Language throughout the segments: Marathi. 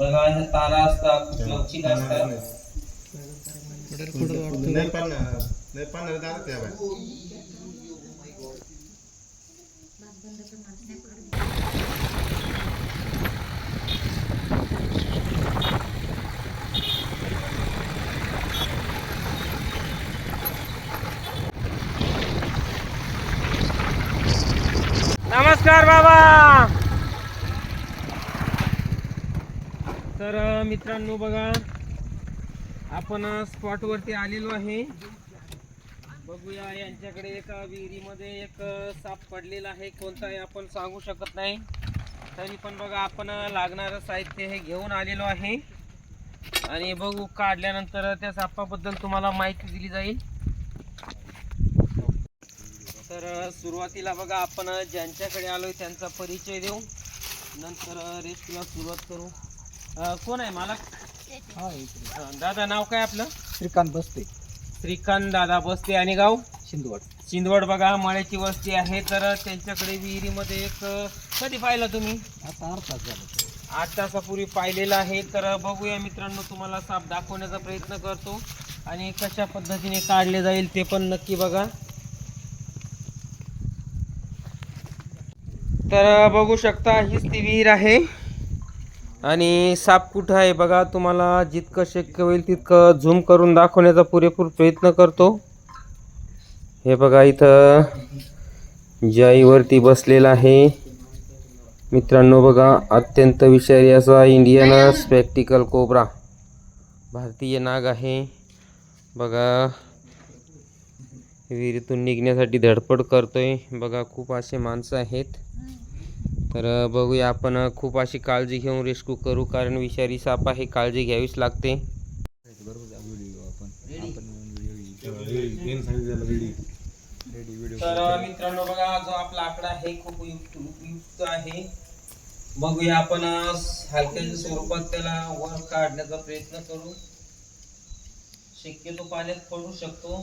बघा ह्या तारा असतात खूप लवचिक असतात नेपाळ नेपाळ जातात त्या बाय नमस्कार बाबा। तर मित्रांनो बघा आपण स्पॉटवरती आलेलो आहे. बघूया यांच्याकडे एका विहिरीमध्ये एक साप पडलेला आहे. कोणता आपण सांगू शकत नाही. तरी पण बघा आपण लागणारं साहित्य हे घेऊन आलेलो आहे. आणि बघू काढल्यानंतर त्या सापाबद्दल तुम्हाला माहिती दिली जाईल. तर सुरुवातीला बघा आपण ज्यांच्याकडे आलो त्यांचा परिचय देऊ. नंतर अ, रेस्टला सुरुवात करू. अ, कोण आहे मला दादा नाव काय आपलं? श्रीकांत बसते. श्रीकांत दादा बसते आणि गाव? शिंदवड. शिंदवड बघा मळ्याची वस्ती आहे. तर त्यांच्याकडे विहिरीमध्ये एक अ, कधी पाहिलं तुम्ही? आता अर्थात झालं. आठ तासापूर्वी पाहिलेलं आहे. तर बघूया मित्रांनो तुम्हाला साप दाखवण्याचा प्रयत्न करतो आणि कशा पद्धतीने काढले जाईल ते पण नक्की बघा. तर बघू शकता हीच ती विहीर आहे. आणि साप कुठं आहे बघा तुम्हाला जितकं शक्य होईल तितकं झूम करून दाखवण्याचा पुरेपूर प्रयत्न करतो. हे बघा इथं जाईवरती बसलेला आहे. मित्रांनो बघा अत्यंत विषारी असा इंडियन स्पेक्टिकल कोबरा भारतीय नाग आहे. बघा विहिरीतून निघण्यासाठी धडपड करतोय. बघा खूप असे माणसं आहेत. तर बघूया आपण खूप अशी काळजी घेऊन रेस्क्यू करू कारण विषारी साप आहे काळजी घ्यावीच लागते. तर मित्रांनो बघा जो आपला आकडा आहे खूप उपयुक्त उपयुक्त आहे. बघूया आपण हलक्याच्या स्वरूपात त्याला वर काढण्याचा प्रयत्न करू. शक्यतो पाण्यात पडू शकतो.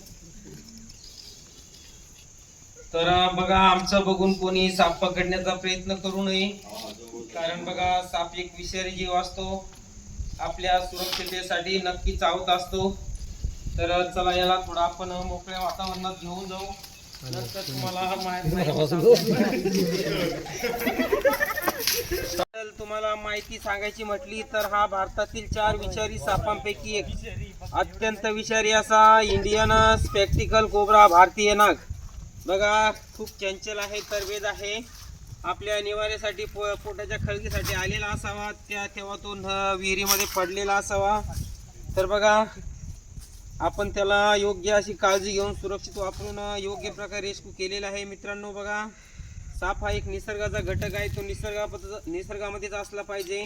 तर बघा आमचं बघून कोणी साप पकडण्याचा प्रयत्न करू नये. कारण बघा साप एक विषारी जीव असतो. आपल्या सुरक्षितेसाठी नक्की चावत असतो. तर चला याला थोडा आपण मोकळ्या वातावरणात घेऊन जाऊ. नंतर तुम्हाला माहिती तुम्हाला माहिती सांगायची म्हटली तर हा भारतातील चार विषारी सापांपैकी एक. अत्यंत विषारी असा इंडियन स्पेक्टिकल कोबरा भारतीय नाग. बघा खूप चंचल आहे तरबेज आहे. आपल्या निवाऱ्यासाठी पो पोटाच्या खळगीसाठी आलेला असावा. त्या तेव्हा तो न- विहिरीमध्ये पडलेला असावा. तर बघा आपण त्याला योग्य अशी काळजी घेऊन सुरक्षित वापरून योग्य प्रकारे रेस्क्यू केलेला आहे. मित्रांनो बघा साप हा एक निसर्गाचा घटक आहे. तो निसर्गाबद्दल निसर्गामध्येच असला पाहिजे.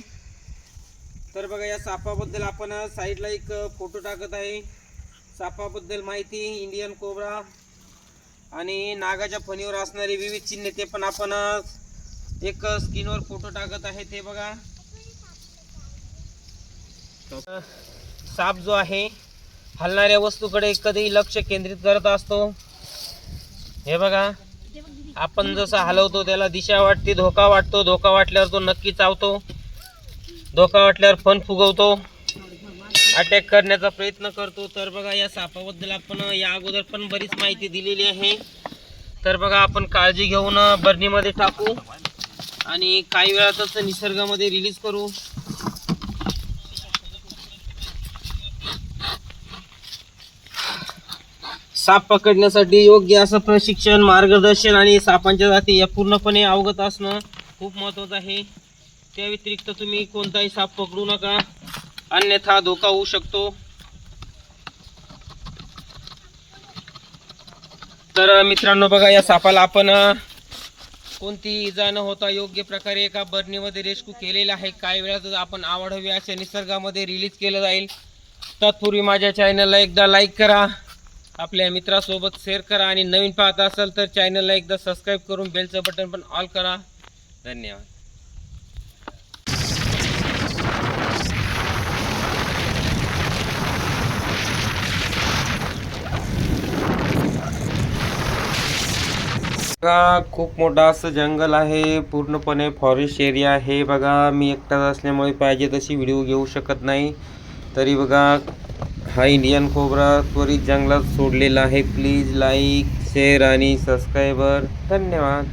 तर बघा या सापाबद्दल आपण साईडला एक फोटो टाकत आहे. सापाबद्दल माहिती इंडियन कोबरा. आणि नागाच्या फणीवर असणारे विविध चिन्ह ते पण आपण एक स्क्रीनवर फोटो टाकत आहे ते बघा. साप जो आहे हलणाऱ्या वस्तूकडे कधी लक्ष केंद्रित करत असतो. हे बघा आपण जसं हलवतो त्याला दिशा वाटते धोका वाटतो धोका वाटल्यावर तो नक्की चावतो. धोका वाटल्यावर फन फुगवतो. अटॅक करण्याचा प्रयत्न करतो. तर बघा या सापाबद्दल आपण या अगोदर पण बरीच माहिती दिलेली आहे. तर बघा आपण काळजी घेऊन बरणीमध्ये टाकू. आणि काही वेळातच निसर्गामध्ये रिलीज करू. साप पकडण्यासाठी योग्य असं प्रशिक्षण मार्गदर्शन आणि सापांच्या जाती या पूर्णपणे अवगत असणं खूप महत्त्वाचं आहे. त्या व्यतिरिक्त तुम्ही कोणताही साप पकडू नका. अन्यथा धोका होऊ शकतो. तर मित्रांनो बघा या सापाला आपण कोणतीही इजा न होता योग्य प्रकारे एका बर्नीमध्ये रेस्क्यू केलेला आहे. काही वेळातच आपण आवड हवी अशा निसर्गामध्ये रिलीज केलं जाईल. तत्पूर्वी माझ्या चॅनलला एकदा लाईक करा. आपल्या मित्रासोबत शेअर करा. आणि नवीन पाहत असाल तर चॅनलला एकदा सबस्क्राईब करून बेलचं बटन पण ऑल करा. धन्यवाद. बघा खूप मोठा असं जंगल आहे. पूर्णपणे फॉरेस्ट एरिया आहे. बघा मी एकटाच असल्यामुळे पाहिजे तशी व्हिडिओ घेऊ शकत नाही. तरी बघा हा इंडियन खोबरा त्वरित जंगलात सोडलेला आहे. प्लीज लाईक शेअर आणि सबस्क्रायबर धन्यवाद.